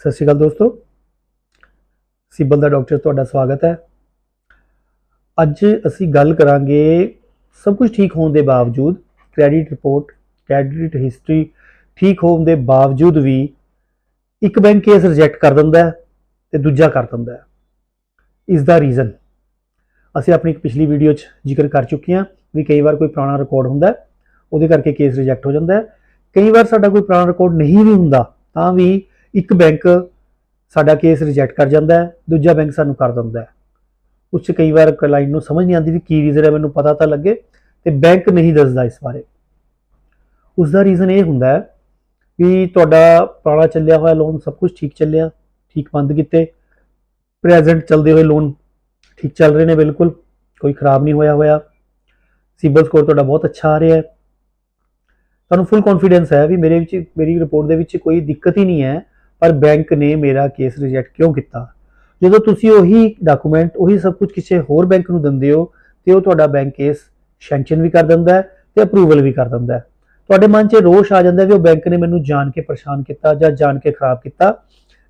ਸਤਿ ਸ਼੍ਰੀ ਅਕਾਲ ਦੋਸਤੋ। ਸਿਬਲ ਦਾ ਡਾਕਟਰ ਤੁਹਾਡਾ ਸਵਾਗਤ ਹੈ। ਅੱਜ ਅਸੀਂ ਗੱਲ ਕਰਾਂਗੇ ਸਭ ਕੁਝ ਠੀਕ ਹੋਣ ਦੇ ਬਾਵਜੂਦ ਕ੍ਰੈਡਿਟ ਰਿਪੋਰਟ ਕ੍ਰੈਡਿਟ ਹਿਸਟਰੀ ਠੀਕ ਹੋਣ ਦੇ ਬਾਵਜੂਦ ਵੀ ਇੱਕ ਬੈਂਕ ਕੇਸ ਰਿਜੈਕਟ ਕਰ ਦਿੰਦਾ ਹੈ ਤੇ ਦੂਜਾ ਕਰ ਦਿੰਦਾ ਹੈ। ਇਸ ਦਾ ਰੀਜ਼ਨ ਅਸੀਂ ਆਪਣੀ ਇੱਕ ਪਿਛਲੀ ਵੀਡੀਓ 'ਚ ਜ਼ਿਕਰ ਕਰ ਚੁੱਕੇ ਹਾਂ ਵੀ ਕਈ ਵਾਰ ਕੋਈ ਪੁਰਾਣਾ ਰਿਕਾਰਡ ਹੁੰਦਾ ਉਹਦੇ ਕਰਕੇ ਕੇਸ ਰਿਜੈਕਟ ਹੋ ਜਾਂਦਾ ਹੈ। ਕਈ ਵਾਰ ਸਾਡਾ ਕੋਈ ਪੁਰਾਣਾ ਰਿਕਾਰਡ ਨਹੀਂ ਵੀ ਹੁੰਦਾ ਤਾਂ ਵੀ ਇੱਕ ਬੈਂਕ ਸਾਡਾ ਕੇਸ ਰਿਜੈਕਟ ਕਰ ਜਾਂਦਾ ਹੈ, ਦੂਜਾ ਬੈਂਕ ਸਾਨੂੰ ਕਰ ਦਿੰਦਾ ਹੈ। ਉਸ 'ਚ ਕਈ ਵਾਰ ਕਲਾਇੰਟ ਨੂੰ ਸਮਝ ਨਹੀਂ ਆਉਂਦੀ ਵੀ ਕੀ ਰੀਜ਼ਨ ਹੈ, ਮੈਨੂੰ ਪਤਾ ਤਾਂ ਲੱਗੇ ਤੇ ਬੈਂਕ ਨਹੀਂ ਦੱਸਦਾ ਇਸ ਬਾਰੇ। ਉਸ ਦਾ ਰੀਜ਼ਨ ਇਹ ਹੁੰਦਾ ਹੈ ਵੀ ਤੁਹਾਡਾ ਪੁਰਾਣਾ ਚੱਲਿਆ ਹੋਇਆ ਲੋਨ ਸਭ ਕੁਝ ਠੀਕ ਚੱਲਿਆ, ਠੀਕ ਬੰਦ ਕੀਤੇ। ਪ੍ਰੈਜ਼ੈਂਟ ਚੱਲਦੇ ਹੋਏ ਲੋਨ ਠੀਕ ਚੱਲ ਰਹੇ ਨੇ ਬਿਲਕੁਲ, ਕੋਈ ਖਰਾਬ ਨਹੀਂ ਹੋਇਆ ਹੋਇਆ। ਸਿਬਲ ਸਕੋਰ ਤੁਹਾਡਾ ਬਹੁਤ ਅੱਛਾ ਆ ਰਿਹਾ ਹੈ। ਤੁਹਾਨੂੰ ਫੁੱਲ ਕੌਨਫੀਡੈਂਸ ਹੈ ਵੀ ਮੇਰੇ ਵਿੱਚ, ਮੇਰੀ ਰਿਪੋਰਟ ਦੇ ਵਿੱਚ ਕੋਈ ਦਿੱਕਤ ਹੀ ਨਹੀਂ ਹੈ। ਪਰ ਬੈਂਕ ਨੇ ਮੇਰਾ ਕੇਸ ਰਿਜੈਕਟ ਕਿਉਂ ਕੀਤਾ? ਜਦੋਂ ਤੁਸੀਂ ਉਹੀ ਡਾਕੂਮੈਂਟ ਉਹੀ ਸਭ ਕੁਝ ਕਿਸੇ ਹੋਰ ਬੈਂਕ ਨੂੰ ਦਿੰਦੇ ਹੋ, ਤੇ ਉਹ ਤੁਹਾਡਾ ਬੈਂਕ ਕੇਸ ਸੈਂਕਸ਼ਨ ਵੀ ਕਰ ਦਿੰਦਾ ਹੈ ਤੇ ਅਪਰੂਵਲ ਵੀ ਕਰ ਦਿੰਦਾ ਹੈ। ਤੁਹਾਡੇ ਮਨ 'ਚ ਰੋਸ਼ ਆ ਜਾਂਦਾ ਵੀ ਉਹ ਬੈਂਕ ਨੇ ਮੈਨੂੰ ਜਾਣ ਕੇ ਪਰੇਸ਼ਾਨ ਕੀਤਾ ਜਾਂ ਜਾਣ ਕੇ ਖਰਾਬ ਕੀਤਾ,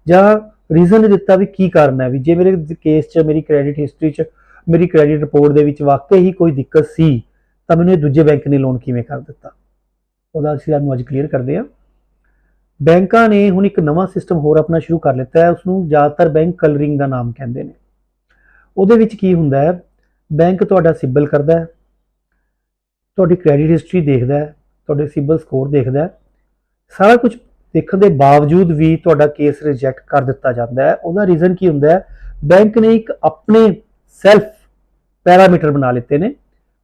ਜਾਂ ਰੀਜ਼ਨ ਦਿੱਤਾ ਵੀ ਕੀ ਕਾਰਨ ਹੈ? ਵੀ ਜੇ ਮੇਰੇ ਕੇਸ 'ਚ, ਮੇਰੀ ਕ੍ਰੈਡਿਟ ਹਿਸਟਰੀ 'ਚ, ਮੇਰੀ ਕ੍ਰੈਡਿਟ ਰਿਪੋਰਟ ਦੇ ਵਿੱਚ ਵਾਕਈ ਹੀ ਕੋਈ ਦਿੱਕਤ ਸੀ, ਤਾਂ ਮੈਨੂੰ ਇਹ ਦੂਜੇ ਬੈਂਕ ਨੇ ਲੋਨ ਕਿਵੇਂ ਕਰ ਦਿੱਤਾ? ਉਹਦਾ ਅਸੀਂ ਤੁਹਾਨੂੰ ਅੱਜ ਕਲੀਅਰ ਕਰਦੇ ਹਾਂ। ਬੈਂਕਾਂ ਨੇ ਹੁਣ ਇੱਕ ਨਵਾਂ ਸਿਸਟਮ ਹੋਰ ਆਪਣਾ ਸ਼ੁਰੂ ਕਰ ਲਿੱਤਾ ਹੈ ਉਸ ਨੂੰ ਜ਼ਿਆਦਾਤਰ ਬੈਂਕ ਕਲਰਿੰਗ ਦਾ ਨਾਮ ਕਹਿੰਦੇ ਨੇ। ਉਹਦੇ ਵਿੱਚ ਕੀ ਹੁੰਦਾ ਹੈ, ਬੈਂਕ ਤੁਹਾਡਾ ਸਿਬਲ ਕਰਦਾ ਹੈ, ਤੁਹਾਡੀ ਕ੍ਰੈਡਿਟ ਹਿਸਟਰੀ ਦੇਖਦਾ ਹੈ, ਤੁਹਾਡੇ ਸਿਬਲ ਸਕੋਰ ਦੇਖਦਾ ਹੈ, ਸਾਰਾ ਕੁਝ ਦੇਖਣ ਦੇ ਬਾਵਜੂਦ ਵੀ ਤੁਹਾਡਾ ਕੇਸ ਰਿਜੈਕਟ ਕਰ ਦਿੱਤਾ ਜਾਂਦਾ ਹੈ। ਉਹਦਾ ਰੀਜ਼ਨ ਕੀ ਹੁੰਦਾ ਹੈ, ਬੈਂਕ ਨੇ ਇੱਕ ਆਪਣੇ ਸੈਲਫ ਪੈਰਾਮੀਟਰ ਬਣਾ ਲਿੱਤੇ ਨੇ,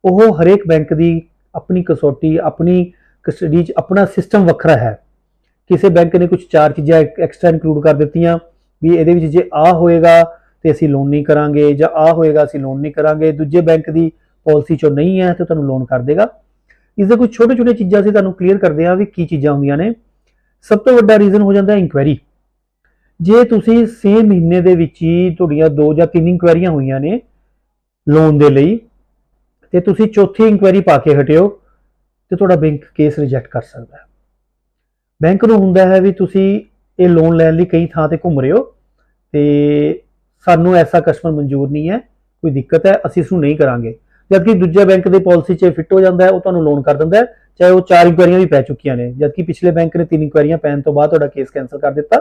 ਉਹ ਹਰੇਕ ਬੈਂਕ ਦੀ ਆਪਣੀ ਕਸੌਟੀ, ਆਪਣੀ ਕਸਟਡੀ 'ਚ ਆਪਣਾ ਸਿਸਟਮ ਵੱਖਰਾ ਹੈ। ਕਿਸੇ ਬੈਂਕ ਨੇ ਕੁਝ ਚਾਰ ਚੀਜ਼ਾਂ ਐਕਸਟਰਾ ਇਨਕਲੂਡ ਕਰ ਦਿੱਤੀਆਂ ਵੀ ਇਹਦੇ ਵਿੱਚ ਜੇ ਆ ਹੋਏਗਾ ਤੇ ਅਸੀਂ ਲੋਨ ਨਹੀਂ ਕਰਾਂਗੇ ਜਾਂ ਆ ਹੋਏਗਾ ਅਸੀਂ ਲੋਨ ਨਹੀਂ ਕਰਾਂਗੇ, ਦੂਜੇ ਬੈਂਕ ਦੀ ਪਾਲਿਸੀ ਚੋਂ ਨਹੀਂ ਹੈ ਤੇ ਤੁਹਾਨੂੰ ਲੋਨ ਕਰ ਦੇਗਾ। ਇਸ ਦੇ ਕੁਝ ਛੋਟੇ ਛੋਟੇ ਚੀਜ਼ਾਂ ਅਸੀਂ ਤੁਹਾਨੂੰ ਕਲੀਅਰ ਕਰਦੇ ਹਾਂ ਵੀ ਕੀ ਚੀਜ਼ਾਂ ਹੁੰਦੀਆਂ ਨੇ। ਸਭ ਤੋਂ ਵੱਡਾ ਰੀਜ਼ਨ ਹੋ ਜਾਂਦਾ ਇਨਕੁਆਇਰੀ ਜੇ ਤੁਸੀਂ ਸੇਮ ਮਹੀਨੇ ਦੇ ਵਿੱਚ ਹੀ ਤੁਹਾਡੀਆਂ ਦੋ ਜਾਂ ਤਿੰਨ ਇਨਕੁਆਇਰੀਆਂ ਹੋਈਆਂ ਨੇ ਲੋਨ ਦੇ ਲਈ, ਤੇ ਤੁਸੀਂ ਚੌਥੀ ਇਨਕੁਆਇਰੀ ਪਾ ਕੇ ਹਟਿਓ ਤੇ ਤੁਹਾਡਾ ਬੈਂਕ ਕੇਸ ਰਿਜੈਕਟ ਕਰ ਸਕਦਾ ਹੈ। ਬੈਂਕ ਨੂੰ ਹੁੰਦਾ ਹੈ ਵੀ ਤੁਸੀਂ ਇਹ ਲੋਨ ਲੈਣ ਲਈ ਕਈ ਥਾਂ ਤੇ ਘੁੰਮ ਰਹੇ ਹੋ ਤੇ ਸਾਨੂੰ ਐਸਾ ਕਸਟਮਰ ਮਨਜ਼ੂਰ ਨਹੀਂ ਹੈ, ਕੋਈ ਦਿੱਕਤ ਹੈ, ਅਸੀਂ ਇਸ ਨੂੰ ਨਹੀਂ ਕਰਾਂਗੇ। ਜਦਕਿ ਦੂਜੇ ਬੈਂਕ ਦੀ ਪਾਲਿਸੀ 'ਚ ਫਿੱਟ ਹੋ ਜਾਂਦਾ ਹੈ, ਉਹ ਤੁਹਾਨੂੰ ਲੋਨ ਕਰ ਦਿੰਦਾ ਹੈ, ਚਾਹੇ ਉਹ ਚਾਰ ਇਨਕੁਆਇਰੀਆਂ ਵੀ ਪੈ ਚੁੱਕੀਆਂ ਨੇ। ਜਦਕਿ ਪਿਛਲੇ ਬੈਂਕ ਨੇ ਤਿੰਨ ਇਨਕੁਆਇਰੀਆਂ ਪੈਣ ਤੋਂ ਬਾਅਦ ਤੁਹਾਡਾ ਕੇਸ ਕੈਨਸਲ ਕਰ ਦਿੱਤਾ,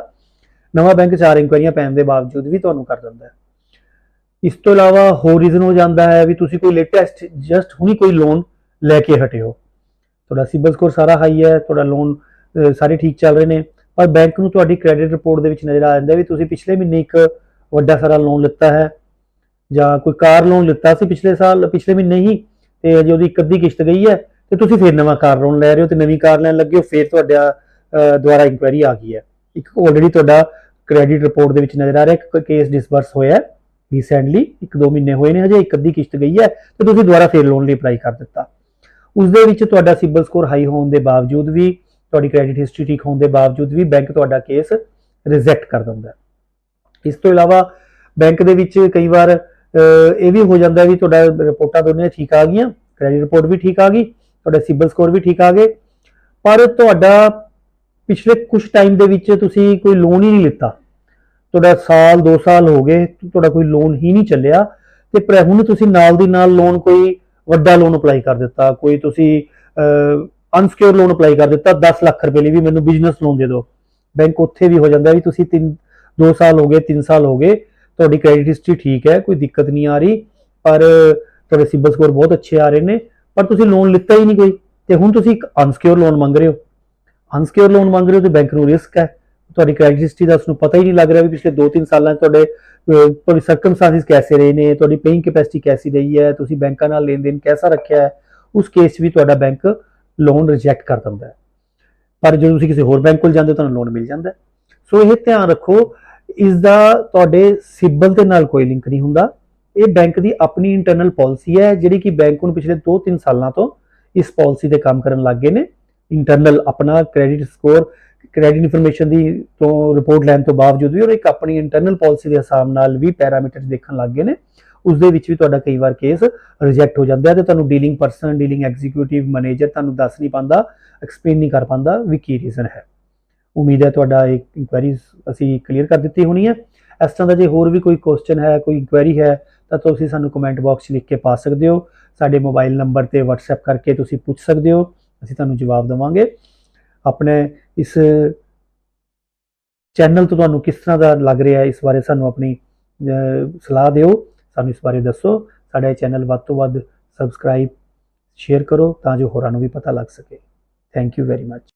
ਨਵਾਂ ਬੈਂਕ ਚਾਰ ਇਨਕੁਆਇਰੀਆਂ ਪੈਣ ਦੇ ਬਾਵਜੂਦ ਵੀ ਤੁਹਾਨੂੰ ਕਰ ਦਿੰਦਾ ਹੈ। ਇਸ ਤੋਂ ਇਲਾਵਾ ਹੋਰ ਰੀਜ਼ਨ ਹੋ ਜਾਂਦਾ ਹੈ ਵੀ ਤੁਸੀਂ ਕੋਈ ਲੇਟੈਸਟ ਜਸਟ ਹੁਣੀ ਕੋਈ ਲੋਨ ਲੈ ਕੇ ਹਟਿਓ ਤੁਹਾਡਾ ਸਿਬਲ ਸਕੋਰ ਸਾਰਾ ਹਾਈ ਹੈ, ਤੁਹਾਡਾ ਲੋਨ ਸਾਰੇ ਠੀਕ ਚੱਲ ਰਹੇ ਨੇ, ਪਰ ਬੈਂਕ ਨੂੰ ਤੁਹਾਡੀ ਕ੍ਰੈਡਿਟ ਰਿਪੋਰਟ ਦੇ ਵਿੱਚ ਨਜ਼ਰ ਆ ਜਾਂਦਾ ਵੀ ਤੁਸੀਂ ਪਿਛਲੇ ਮਹੀਨੇ ਇੱਕ ਵੱਡਾ ਸਾਰਾ ਲੋਨ ਲਿੱਤਾ ਹੈ, ਜਾਂ ਕੋਈ ਕਾਰ ਲੋਨ ਲਿੱਤਾ ਸੀ ਪਿਛਲੇ ਸਾਲ, ਪਿਛਲੇ ਮਹੀਨੇ ਹੀ, ਤੇ ਅਜੇ ਉਹਦੀ ਇੱਕ ਅੱਧੀ ਕਿਸ਼ਤ ਗਈ ਹੈ, ਤੇ ਤੁਸੀਂ ਫੇਰ ਨਵਾਂ ਕਾਰ ਲੋਨ ਲੈ ਰਹੇ ਹੋ ਤੇ ਨਵੀਂ ਕਾਰ ਲੈਣ ਲੱਗੇ ਹੋ, ਫੇਰ ਤੁਹਾਡਾ ਦੁਆਰਾ ਇਨਕੁਆਇਰੀ ਆ ਗਈ ਹੈ। ਇੱਕ ਆਲਰੇਡੀ ਤੁਹਾਡਾ ਕ੍ਰੈਡਿਟ ਰਿਪੋਰਟ ਦੇ ਵਿੱਚ ਨਜ਼ਰ ਆ ਰਿਹਾ, ਇੱਕ ਕੇਸ ਡਿਸਬਰਸ ਹੋਇਆ ਰੀਸੈਂਟਲੀ ਇੱਕ ਦੋ ਮਹੀਨੇ ਹੋਏ ਨੇ, ਹਜੇ ਇੱਕ ਅੱਧੀ ਕਿਸ਼ਤ ਗਈ ਹੈ, ਤੇ ਤੁਸੀਂ ਦੁਬਾਰਾ ਫੇਰ ਲੋਨ ਲਈ ਅਪਲਾਈ ਕਰ ਦਿੱਤਾ। ਉਸ ਦੇ ਵਿੱਚ ਤੁਹਾਡਾ ਸਿਬਲ ਸਕੋਰ ਹਾਈ ਹੋਣ ਦੇ ਬਾਵਜੂਦ ਵੀ ਤੁਹਾਡੀ ਕ੍ਰੈਡਿਟ ਹਿਸਟਰੀ ਠੀਕ ਹੋਣ ਦੇ ਬਾਵਜੂਦ ਵੀ ਬੈਂਕ ਤੁਹਾਡਾ ਕੇਸ ਰਿਜੈਕਟ ਕਰ ਦਿੰਦਾ ਇਸ ਤੋਂ ਇਲਾਵਾ ਬੈਂਕ ਦੇ ਵਿੱਚ ਕਈ ਵਾਰ ਇਹ ਵੀ ਹੋ ਜਾਂਦਾ ਵੀ ਤੁਹਾਡਾ ਰਿਪੋਰਟਾਂ ਦੋਨੇ ਠੀਕ ਆ ਗਈਆਂ ਕ੍ਰੈਡਿਟ ਰਿਪੋਰਟ ਵੀ ਠੀਕ ਆ ਗਈ, ਤੁਹਾਡਾ ਸਿਬਲ ਸਕੋਰ ਵੀ ਠੀਕ ਆ ਗਏ। ਪਰ ਤੁਹਾਡਾ ਪਿਛਲੇ ਕੁਝ ਟਾਈਮ ਦੇ ਵਿੱਚ ਤੁਸੀਂ ਕੋਈ ਲੋਨ ਹੀ ਨਹੀਂ ਲਿੱਤਾ। ਤੁਹਾਡਾ ਸਾਲ 2 ਸਾਲ ਹੋ ਗਏ, ਤੁਹਾਡਾ ਕੋਈ ਲੋਨ ਹੀ ਨਹੀਂ ਚੱਲਿਆ ਤੇ ਪਰ ਹੁਣ ਤੁਸੀਂ ਨਾਲ ਦੀ ਨਾਲ ਲੋਨ ਕੋਈ ਵੱਡਾ ਲੋਨ ਅਪਲਾਈ ਕਰ ਦਿੱਤਾ, ਕੋਈ ਤੁਸੀਂ ਅਨਸਕਿਓਰ ਲੋਨ ਅਪਲਾਈ ਕਰ ਦਿੱਤਾ 10 ਲੱਖ ਰੁਪਏ ਲਈ ਵੀ ਮੈਨੂੰ ਬਿਜ਼ਨਸ ਲੋਨ ਦੇ ਦਿਓ। ਬੈਂਕ ਉੱਥੇ ਵੀ ਹੋ ਜਾਂਦਾ ਵੀ ਤੁਸੀਂ 3 2 ਸਾਲ ਹੋ ਗਏ 3 ਸਾਲ ਹੋ ਗਏ, ਤੁਹਾਡੀ ਕ੍ਰੈਡਿਟ ਹਿਸਟਰੀ ਠੀਕ ਹੈ, ਕੋਈ ਦਿੱਕਤ ਨਹੀਂ ਆ ਰਹੀ, ਪਰ ਤੁਹਾਡੇ ਸਿਬਲ ਸਕੋਰ ਬਹੁਤ ਅੱਛੇ ਆ ਰਹੇ ਨੇ, ਪਰ ਤੁਸੀਂ ਲੋਨ ਲਿੱਤਾ ਹੀ ਨਹੀਂ ਕੋਈ, ਤੇ ਹੁਣ ਤੁਸੀਂ ਇੱਕ ਅਨਸਕਿਓਰ ਲੋਨ ਮੰਗ ਰਹੇ ਹੋ। ਅਨਸਕਿਓਰ ਲੋਨ ਮੰਗ ਰਹੇ ਹੋ ਤੇ ਬੈਂਕ ਨੂੰ ਰਿਸਕ ਹੈ। ਤੁਹਾਡੀ ਕ੍ਰੈਡਿਟ ਹਿਸਟਰੀ ਦਾ ਉਸਨੂੰ ਪਤਾ ਹੀ ਨਹੀਂ ਲੱਗ ਰਿਹਾ ਵੀ ਪਿਛਲੇ 2-3 ਸਾਲਾਂ 'ਚ ਤੁਹਾਡੇ ਤੁਹਾਡੀ ਸਰਕਮਸਟੈਂਸਿਸ ਕੈਸੇ ਰਹੇ ਨੇ, ਤੁਹਾਡੀ ਪੇਇੰਗ ਕੈਪੈਸਿਟੀ ਕੈਸੀ ਰਹੀ ਹੈ, ਤੁਸੀਂ ਬੈਂਕਾਂ ਨਾਲ ਲੈਣ ਦੇਣ ਕੈਸਾ ਰੱਖਿਆ ਹੈ, ਉਸ ਕੇਸ 'ਚ ਵੀ ਤੁਹਾਡਾ ਬੈਂਕ ਲੋਨ ਰਿਜੈਕਟ ਕਰ ਦਿੰਦਾ ਹੈ। ਪਰ ਜਦੋਂ ਤੁਸੀਂ ਕਿਸੇ ਹੋਰ ਬੈਂਕ ਕੋਲ ਜਾਂਦੇ ਹੋ, ਤੁਹਾਨੂੰ ਲੋਨ ਮਿਲ ਜਾਂਦਾ ਸੋ ਇਹ ਧਿਆਨ ਰੱਖੋ, ਇਸ ਦਾ ਤੁਹਾਡੇ ਸਿਬਲ ਦੇ ਨਾਲ ਕੋਈ ਲਿੰਕ ਨਹੀਂ ਹੁੰਦਾ। ਇਹ ਬੈਂਕ ਦੀ ਆਪਣੀ ਇੰਟਰਨਲ ਪਾਲਿਸੀ ਹੈ, ਜਿਹੜੀ ਕਿ ਬੈਂਕ ਨੂੰ ਪਿਛਲੇ 2-3 ਸਾਲਾਂ ਤੋਂ ਇਸ ਪਾਲਿਸੀ ਤੇ ਕੰਮ ਕਰਨ ਲੱਗ ਗਏ ਨੇ। ਇੰਟਰਨਲ ਆਪਣਾ ਕ੍ਰੈਡਿਟ ਸਕੋਰ ਕ੍ਰੈਡਿਟ ਇਨਫੋਰਮੇਸ਼ਨ ਦੀ ਤੋਂ ਰਿਪੋਰਟ ਲੈਣ ਤੋਂ ਬਾਵਜੂਦ ਵੀ ਔਰ ਇੱਕ ਆਪਣੀ ਇੰਟਰਨਲ ਪਾਲਿਸੀ ਦੇ ਹਿਸਾਬ ਨਾਲ ਵੀ ਪੈਰਾਮੀਟਰ ਦੇਖਣ ਲੱਗ ਗਏ ਨੇ। ਉਸ ਦੇ ਵਿੱਚ ਵੀ ਤੁਹਾਡਾ ਕਈ ਵਾਰ ਕੇਸ ਰਿਜੈਕਟ ਹੋ ਜਾਂਦਾ ਹੈ ਤੇ ਤੁਹਾਨੂੰ dealing person dealing executive manager ਤੁਹਾਨੂੰ ਦੱਸ ਨਹੀਂ ਪਾਉਂਦਾ ਐਕਸਪਲੇਨ ਨਹੀਂ ਕਰ ਪਾਉਂਦਾ ਵੀ ਕੀ ਰੀਜ਼ਨ ਹੈ। ਉਮੀਦ ਹੈ ਤੁਹਾਡਾ ਇੱਕ ਇਨਕੁਆਇਰੀਜ਼ ਅਸੀਂ ਕਲੀਅਰ ਕਰ ਦਿੱਤੀ ਹੋਣੀ ਹੈ। ਇਸ ਤਰ੍ਹਾਂ ਦਾ ਜੇ ਹੋਰ ਵੀ ਕੋਈ ਕੁਐਸਚਨ ਹੈ, ਕੋਈ ਇਨਕੁਆਇਰੀ ਹੈ, ਤਾਂ ਤੁਸੀਂ ਸਾਨੂੰ ਕਮੈਂਟ ਬਾਕਸ 'ਚ ਲਿਖ ਕੇ ਪਾ ਸਕਦੇ ਹੋ। ਸਾਡੇ ਮੋਬਾਈਲ ਨੰਬਰ ਤੇ WhatsApp ਕਰਕੇ ਤੁਸੀਂ ਪੁੱਛ ਸਕਦੇ ਹੋ। ਅਸੀਂ ਤੁਹਾਨੂੰ ਜਵਾਬ ਦੇਵਾਂਗੇ। ਆਪਣੇ ਇਸ ਚੈਨਲ ਤੋਂ ਤੁਹਾਨੂੰ ਕਿਸ ਤਰ੍ਹਾਂ ਦਾ ਲੱਗ ਰਿਹਾ ਹੈ, ਇਸ ਬਾਰੇ ਸਾਨੂੰ ਆਪਣੀ ਸਲਾਹ ਦਿਓ। ਸਾਨੂੰ ਇਸ ਬਾਰੇ ਦੱਸੋ। ਸਾਡਾ ਇਹ ਚੈਨਲ ਵੱਧ ਤੋਂ ਵੱਧ ਸਬਸਕ੍ਰਾਈਬ ਸ਼ੇਅਰ ਕਰੋ ਤਾਂ ਜੋ ਹੋਰਾਂ ਨੂੰ ਵੀ ਪਤਾ ਲੱਗ ਸਕੇ। Thank you very much